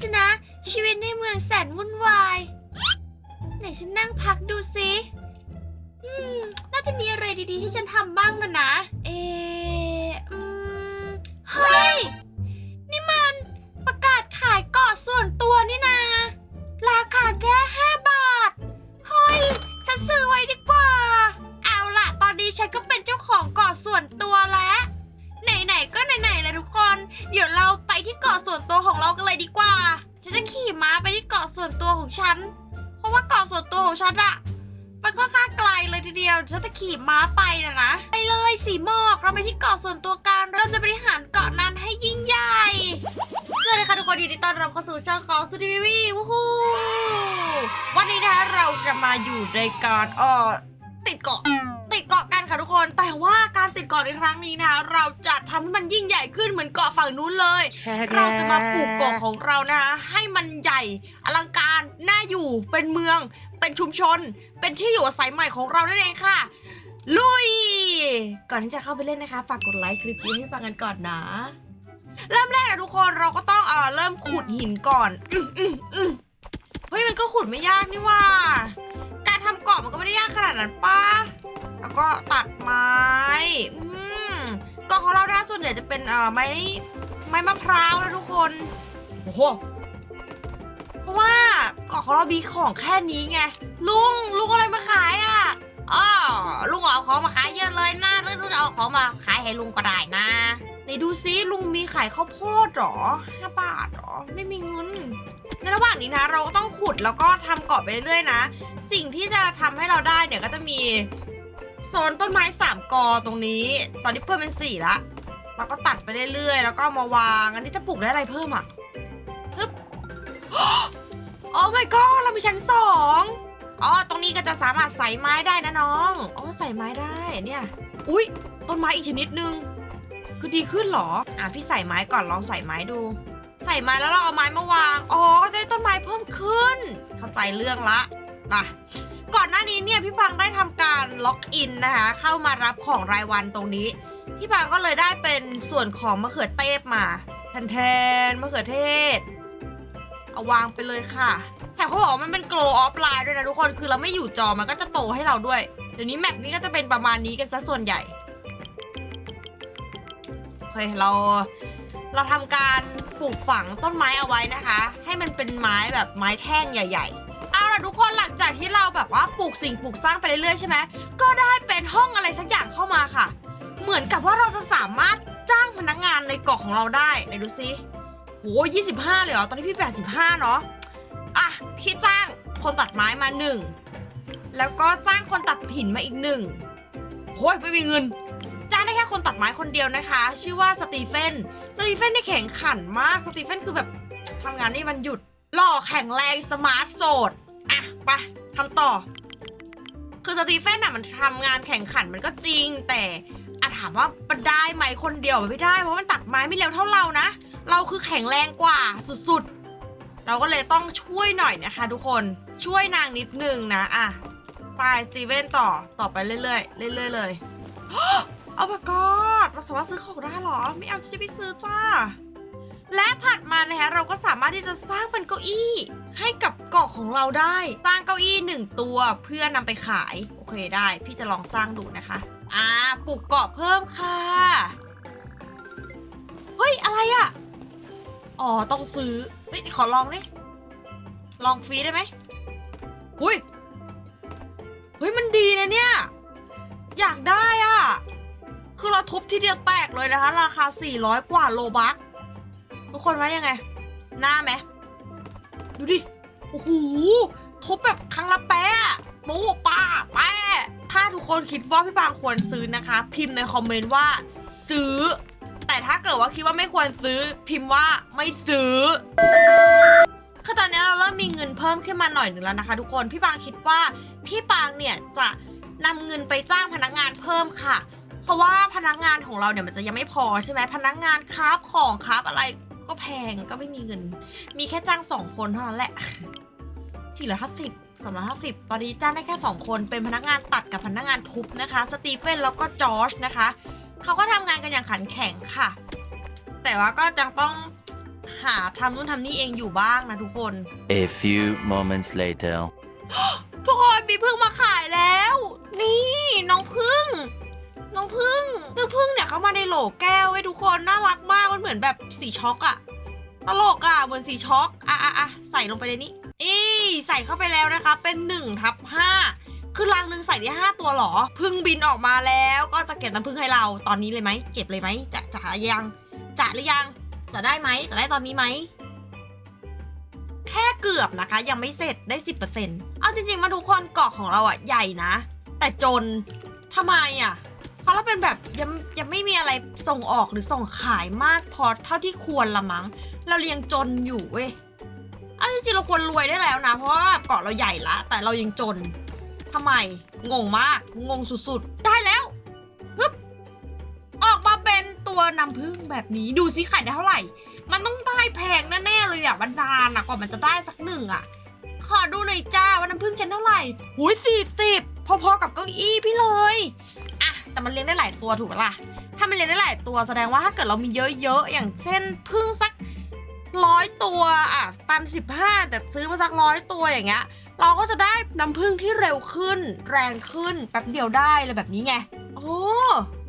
สินะ ชีวิตในเมืองแสนวุ่นวาย ไหนฉันนั่งพักดูสิอืมน่าจะมีอะไรดีๆที่ฉันทำบ้างนะนะ เออืมเฮ้ย นี่มันประกาศขายเกาะส่วนตัวนี่นา ราคาแค่5บาท เฮ้ย ฉันซื้อไว้ดีกว่า เอาล่ะ ตอนนี้ฉันก็เป็นเจ้าของเกาะส่วนตัวแล้ว ไหนๆ ก็ไหนๆเลยทุกคน เดี๋ยวเราาะส่วนตัวของเรากันเลยดีกว่า ฉันจะขี่ม้าไปที่เกาะส่วนตัวของฉัน เพราะว่าเกาะส่วนตัวของฉันอะมันค่อนข้างไกลเลยทีเดียว ฉันจะขี่ม้าไปนะนะ ไปเลยสีหมอก เราไปที่เกาะส่วนตัวกันเราจะบริหารเกาะนั้นให้ยิ่งใหญ่สวัสดีค่ะทุกคนยินดีต้อนรับเข้าสู่ช่องของสตูดิโอวีวู้ฮู้วันนี้นะคะเราจะมาอยู่ในการเอ่อติดเกาะติดเกาะ ค่ะทุกคนแต่ว่าการติดเกาะในครั้งนี้นะคะเราจะทำให้มันยิ่งใหญ่ขึ้นเหมือนเกาะฝั่งนู้นเลย เราจะมาปลูกเกาะของเรานะคะให้มันใหญ่อลังการน่าอยู่เป็นเมือง เป็นชุมชน เป็นที่อยู่อาศัยใหม่ของเรานั่นเองค่ะ ลุย ก่อนที่จะเข้าไปเล่นนะคะฝากกดไลค์คลิปนี้ให้ฟังกันก่อนนะ เริ่มแรกนะทุกคนเราก็ต้องเอ่อเริ่มขุดหินก่อนอืมอืมอืมเฮ้ยมันก็ขุดไม่ยากนี่ว่า การทำเกาะมันก็ไม่ได้ยากขนาดนั้นป้า แล้วก็ตัดไม้อืมเกาะของเราด้าส่วนใหญ่จะเป็นเอ่อไม้ไม้มะพร้าวนะทุกคนโอ้โหเพราะว่าเกาะของเรามีของแค่นี้ไงลุงลุงอะไรมาขายอะอ๋อลุงเอาของมาขายเยอะเลยนะแล้วลุงจะเอาของมาขายให้ลุงก็ได้นะไหนดูซิลุงมีขายข้าวโพดเหรอห้าบาทเหรอไม่มีเงินในระหว่างนี้นะ เราก็ต้องขุดแล้วก็ทำเกาะไปเรื่อยๆนะ สิ่งที่จะทำให้เราได้เนี่ยก็จะมี โซนต้นไม้สามกอตรงนี้ ตอนนี้เพิ่มเป็นสี่ละเราก็ตัดไปเรื่อยๆ แล้วก็มาวาง อันนี้จะปลูกได้อะไรเพิ่มอะฮึบโอ้ my god เรามีชั้นสองอ๋อ ตรงนี้ก็จะสามารถใส่ไม้ได้นะน้อง อ๋อ ใส่ไม้ได้ เนี่ย อุ๊ย ต้นไม้อีกชนิดนึง คือดีขึ้นเหรอ อะ พี่ใส่ไม้ก่อน ลองใส่ไม้ดู ใส่ไม้แล้วเราเอาไม้มาวาง อ๋อก็จะได้ต้นไม้เพิ่มขึ้น เข้าใจเรื่องละ มา ก่อนหน้านี้เนี่ยพี่ปังได้ทำการล็อกอินนะคะ เข้ามารับของรายวันตรงนี้ พี่ปังก็เลยได้เป็นส่วนของมะเขือเทศมาแทนแทนๆมะเขือเทศ เอาวางไปเลยค่ะแถมเขาบอกว่ามันเป็น glow off line ด้วยนะทุกคนคือเราไม่อยู่จอมันก็จะโตให้เราด้วยเดี๋ยวนี้แมปนี้ก็จะเป็นประมาณนี้กันซะส่วนใหญ่โอเคเรา เราทำการปลูกฝังต้นไม้เอาไว้นะคะ ให้มันเป็นไม้แบบไม้แท่งใหญ่ ๆ ล่ะทุกคนหลังจากที่เราแบบว่าปลูกสิ่งปลูกสร้างไปเรื่อยๆใช่ไหมก็ได้เป็นห้องอะไรสักอย่างเข้ามาค่ะ เหมือนกับว่าเราจะสามารถจ้างพนักงานในเกาะของเราได้ไหนดูซิโห25เลยเหรอ ตอนนี้พี่85เนาะอะพี่จ้างคนตัดไม้มาหนึ่งแล้วก็จ้างคนตัดหินมาอีกหนึ่งโอ้ยไม่มีเงิน จ้างได้แค่คนตัดไม้คนเดียวนะคะ ชื่อว่าสตีเฟนสตีเฟนนี่แข็งขันมากสตีเฟนคือแบบทำงานนี่มันหยุดหล่อแข็งแรงสมาร์ทโสด อะไปทำต่อ คือสตีเฟนน่ะมันทำงานแข่งขันมันก็จริง แต่อะถามว่ามันได้ไหมคนเดียวไม่ได้ เพราะมันตัดไม้ไม่เร็วเท่าเรานะ เราคือแข็งแรงกว่าสุดๆ เราก็เลยต้องช่วยหน่อยนะคะทุกคนช่วยนางนิดนึงนะอะไปสตีเวนต่อต่อไปเรื่อยๆเรื่อยๆเลยเอาปกอดเราสามารถซื้อของได้เหรอ ไม่เอาจะไปซื้อจ้า และผัดมานะคะเราก็สามารถที่จะสร้างเป็นเก้าอี้ ให้กับเกาะของเราได้ สร้างเก้าอี้หนึ่งตัวเพื่อนำไปขาย โอเคได้ พี่จะลองสร้างดูนะคะ อ่าปลูกเกาะเพิ่มค่ะ เฮ้ย อะไรอะอ๋อ ต้องซื้อเฮ้ยขอลองดิลองฟรีได้ไหมอุ้ยเฮ้ยมันดีนะเนี่ย อยากได้อะ คือเราทุบทีเดียวแตกเลยนะคะ ราคา 400 กว่าโลบัค ทุกคนว่ายังไง หน้าไหม ดูดิ โอ้โหทุบแบบครั้งละแปะปูป้าแปะถ้าทุกคนคิดว่าพี่ปางควรซื้อนะคะ พิมพ์ในคอมเมนต์ว่า ซื้อ แต่ถ้าเกิดว่าคิดว่าไม่ควรซื้อ พิมพ์ว่าไม่ซื้อคือตอนนี้เราเริ่มมีเงินเพิ่มขึ้นมาหน่อยหนึ่งแล้วนะคะ ทุกคนพี่ปางคิดว่าพี่ปางเนี่ยจะนำเงินไปจ้างพนักงานเพิ่มค่ะ เพราะว่าพนักงานของเราเนี่ยมันจะยังไม่พอใช่ไหมพนักงานคราฟของคราฟอะไร ก็แพงก็ไม่มีเงิน มีแค่จ้างสองคนเท่านั้นแหละสี่ร้อยห้าสิบสามร้อยห้าสิบตอนนี้จ้างได้แค่สองคนเป็นพนักงานตัดกับพนักงานทุบนะคะ สตีเฟนแล้วก็จอร์จนะคะเขาก็ทำงานกันอย่างขันแข็งค่ะ แต่ว่าก็ยังต้องหาทำนู่นทำนี่เองอยู่บ้างนะทุกคน A few moments later. ทุกคนมีพึ่งมาขายแล้ว เหมือนแบบสีช็อกอะตลกอะเหมือนสีช็อกอะอะอะใส่ลงไปในนี้อีใส่เข้าไปแล้วนะคะ เป็นหนึ่งทับห้าคือรังหนึ่งใส่ได้ห้าตัวหรอ พึ่งบินออกมาแล้วก็จะเก็บน้ำพึ่งให้เราตอนนี้เลยไหมเก็บเลยไหมจะจะยังจะหรือยังจะได้ไหมจะได้ตอนนี้ไหมแค่เกือบนะคะ ยังไม่เสร็จได้สิบเปอร์เซ็นต์เอาจริง ๆ มาทุกคนเกาะของเราอะใหญ่นะ แต่จนทำไมอะ เพราะเราเป็นแบบยังยังไม่มีอะไรส่งออกหรือส่งขายมากพอเท่าที่ควรละมั้ง เราเรียงจนอยู่เว้ยเอาจริงๆเราควรรวยได้แล้วนะ เพราะว่าเกาะเราใหญ่ละ แต่เรายังจนทำไม งงมาก งงสุดๆ ได้แล้วฮึบออกมาเป็นตัวน้ำพึ่งแบบนี้ดูซิขายได้เท่าไหร่ มันต้องได้แพงแน่ๆเลยอะมันนานอะกว่ามันจะได้สักหนึ่งอะขอดูหน่อยจ้าว่าน้ำผึ้งฉันเท่าไหร่หุยสี่สิบพอๆกับเก้าอี้พี่เลย แต่มันเลี้ยงได้หลายตัวถูกปะล่ะ ถ้ามันเลี้ยงได้หลายตัวแสดงว่าถ้าเกิดเรามีเยอะๆ อย่างเช่นพึ่งสักร้อยตัวอะตันสิบห้าแต่ซื้อมาสักร้อยตัวอย่างเงี้ย เราก็จะได้น้ำผึ้งที่เร็วขึ้น แรงขึ้นแป๊บเดียวได้เลยแบบนี้ไงโอ้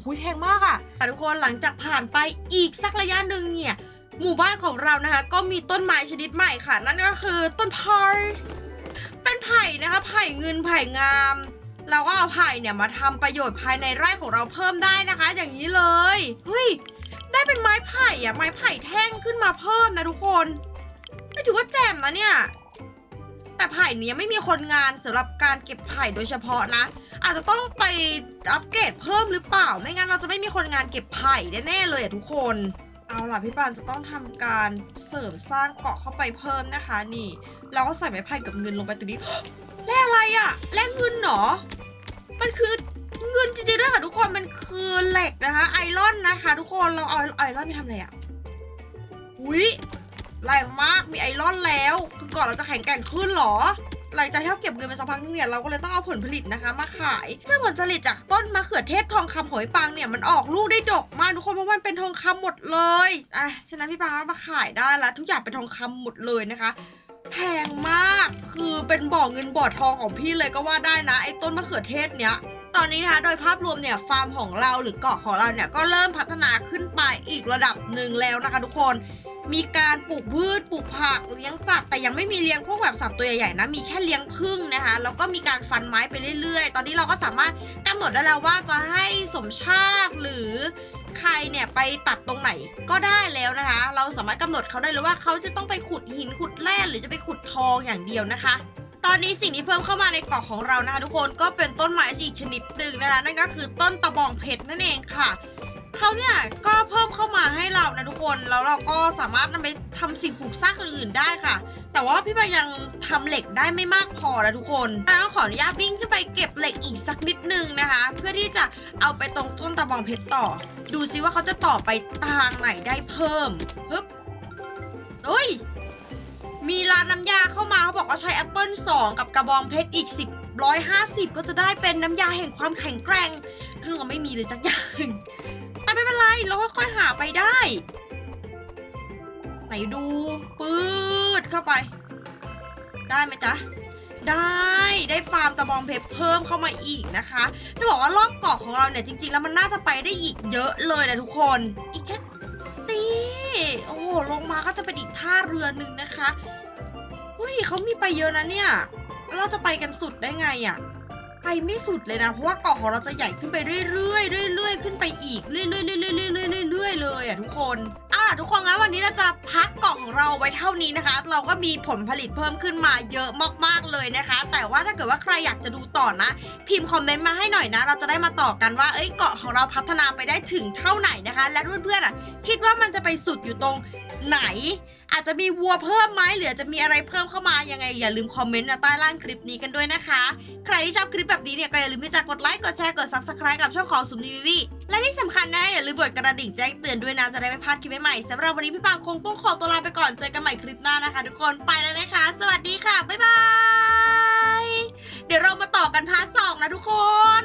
โหแพงมากอะ่ะทุกคนหลังจากผ่านไปอีกสักระยะหนึ่งเนี่ยหมู่บ้านของเรานะคะ ก็มีต้นไม้ชนิดใหม่ค่ะ นั่นก็คือต้นไผ่เป็นไผ่นะคะไผ่เงินไผ่งาม เราก็เอาไผ่เนี่ยมาทำประโยชน์ภายในไร่ของเราเพิ่มได้นะคะ อย่างนี้เลยเฮ้ยได้เป็นไม้ไผ่อะไม้ไผ่แท่งขึ้นมาเพิ่มนะทุกคนไม่ถือว่าแจ่มนะเนี่ย แต่ไผ่เนี้ยไม่มีคนงานสำหรับการเก็บไผ่โดยเฉพาะนะ อาจจะต้องไปอัปเกรดเพิ่มหรือเปล่า ไม่งั้นเราจะไม่มีคนงานเก็บไผ่แน่ๆเลยอะทุกคนเอาล่ะพี่ปานจะต้องทำการเสริมสร้างเกาะเข้าไปเพิ่มนะคะ นี่ เราก็ใส่ไม้ไผ่กับเงินลงไปตรงนี้ แร่อะไรอะแร่เงินเหรอ มันคือเงินจริงๆด้วยค่ะทุกคน มันคือเหล็กนะคะ ไอรอนนะคะ ทุกคน เราเอาไอรอนไปทำอะไรอะอุ้ยแรงมาก มีไอรอนแล้ว คือก่อนเราจะแข็งแกร่งขึ้นหรอ หลังจากที่เราเก็บเงินไปสักพักนึงเนี่ยเราก็เลยต้องเอาผลผลิตนะคะมาขาย ซึ่งผลผลิตจากต้นมะเขือเทศทองคำของพี่ปังเนี่ยมันออกลูกได้ดกมากทุกคนเพราะมันเป็นทองคำหมดเลย อะฉะนั้นพี่ปังก็มาขายได้แล้วทุกอย่างเป็นทองคำหมดเลยนะคะ แพงมาก คือเป็นบ่อเงินบ่อทองของพี่เลยก็ว่าได้นะ ไอ้ต้นมะเขือเทศเนี้ย ตอนนี้นะคะ โดยภาพรวมเนี่ยฟาร์มของเราหรือเกาะของเราเนี่ยก็เริ่มพัฒนาขึ้นไปอีกระดับหนึ่งแล้วนะคะ ทุกคน มีการปลูกพืชปลูกผักเลี้ยงสัตว์ แต่ยังไม่มีเลี้ยงพวกแบบสัตว์ตัวใหญ่ๆนะ มีแค่เลี้ยงผึ้งนะคะ แล้วก็มีการฟันไม้ไปเรื่อยๆ ตอนนี้เราก็สามารถกำหนดได้แล้วว่าจะให้สมชาติหรือ ใครเนี่ยไปตัดตรงไหนก็ได้แล้วนะคะ เราสามารถกำหนดเขาได้เลยว่าเขาจะต้องไปขุดหินขุดแร่หรือจะไปขุดทองอย่างเดียวนะคะ ตอนนี้สิ่งที่เพิ่มเข้ามาในเกาะของเรานะคะทุกคนก็เป็นต้นไม้อีกชนิดหนึ่งนะคะ นั่นก็คือต้นตะบองเพชรนั่นเองค่ะ เขาเนี่ยก็เพิ่มเข้ามาให้เรานะทุกคน แล้วเราก็สามารถนำไปทำสิ่งปลูกสร้างอื่นๆได้ค่ะ แต่ว่าพี่ปายังทำเหล็กได้ไม่มากพอนะทุกคนเราขออนุญาตวิ่งขึ้นไปเก็บเหล็กอีกสักนิดนึงนะคะ เพื่อที่จะเอาไปตรงต้นตะบองเพชรต่อ ดูซิว่าเขาจะต่อไปทางไหนได้เพิ่มฮึบเอ้ยมีร้านน้ำยาเข้ามาเขาบอกว่าใช้แอปเปิล2กับกระบองเพชรอีก 10 150 ก็จะได้เป็นน้ำยาแห่งความแข็งแกร่งซึ่งเราไม่มีเลยสักอย่าง แต่ไม่เป็นไร เราค่อยๆหาไปได้ ไหนดูปืดเข้าไป ได้ไหมจ๊ะ ได้ได้ฟาร์มตะบองเพชรเพิ่มเข้ามาอีกนะคะ จะบอกว่ารอบเกาะของเราเนี่ยจริง ๆ แล้วมันน่าจะไปได้อีกเยอะเลยนะทุกคน อีกแค่ตีโอ้โหลงมาก็จะเป็นอีกท่าเรือหนึ่งนะคะเฮ้ยเขามีไปเยอะนะเนี่ย เราจะไปกันสุดได้ไงอะ่ะ ไปไม่สุดเลยนะ เพราะว่าเกาะของเราจะใหญ่ขึ้นไปเรื่อยๆเรื่อยๆขึ้นไปอีกเรื่อยๆเรื่อยๆเรื่อยๆเรื่อยๆเลยอะทุกคนเอาล่ะทุกคนงั้นวันนี้เราจะพักเกาะของเราไว้เท่านี้นะคะ เราก็มีผลผลิตเพิ่มขึ้นมาเยอะมากๆเลยนะคะ แต่ว่าถ้าเกิดว่าใครอยากจะดูต่อนะ พิมพ์คอมเมนต์มาให้หน่อยนะ เราจะได้มาต่อกันว่าเอ้ยเกาะของเราพัฒนาไปได้ถึงเท่าไหนนะคะ และเพื่อนๆอะคิดว่ามันจะไปสุดอยู่ตรงไหน อาจจะมีวัวเพิ่มไหมหรือจะมีอะไรเพิ่มเข้ามายังไง อย่าลืมคอมเมนต์ใต้ล่างคลิปนี้กันด้วยนะคะ ใครที่ชอบคลิปแบบนี้เนี่ยก็อย่าลืมที่จะกดไลค์กดแชร์กด subscribe กับช่องของสุมดีวีและที่สำคัญนะอย่าลืมกดกระดิ่งแจ้งเตือนด้วยนะจะได้ไม่พลาดคลิปใหม่ๆสำหรับวันนี้พี่ปางคงต้องขอตัวลาไปก่อนเจอกันใหม่คลิปหน้านะคะ ทุกคนไปแล้วนะคะ สวัสดีค่ะบ๊ายบายเดี๋ยวเรามาต่อกันพาร์ทสองนะทุกคน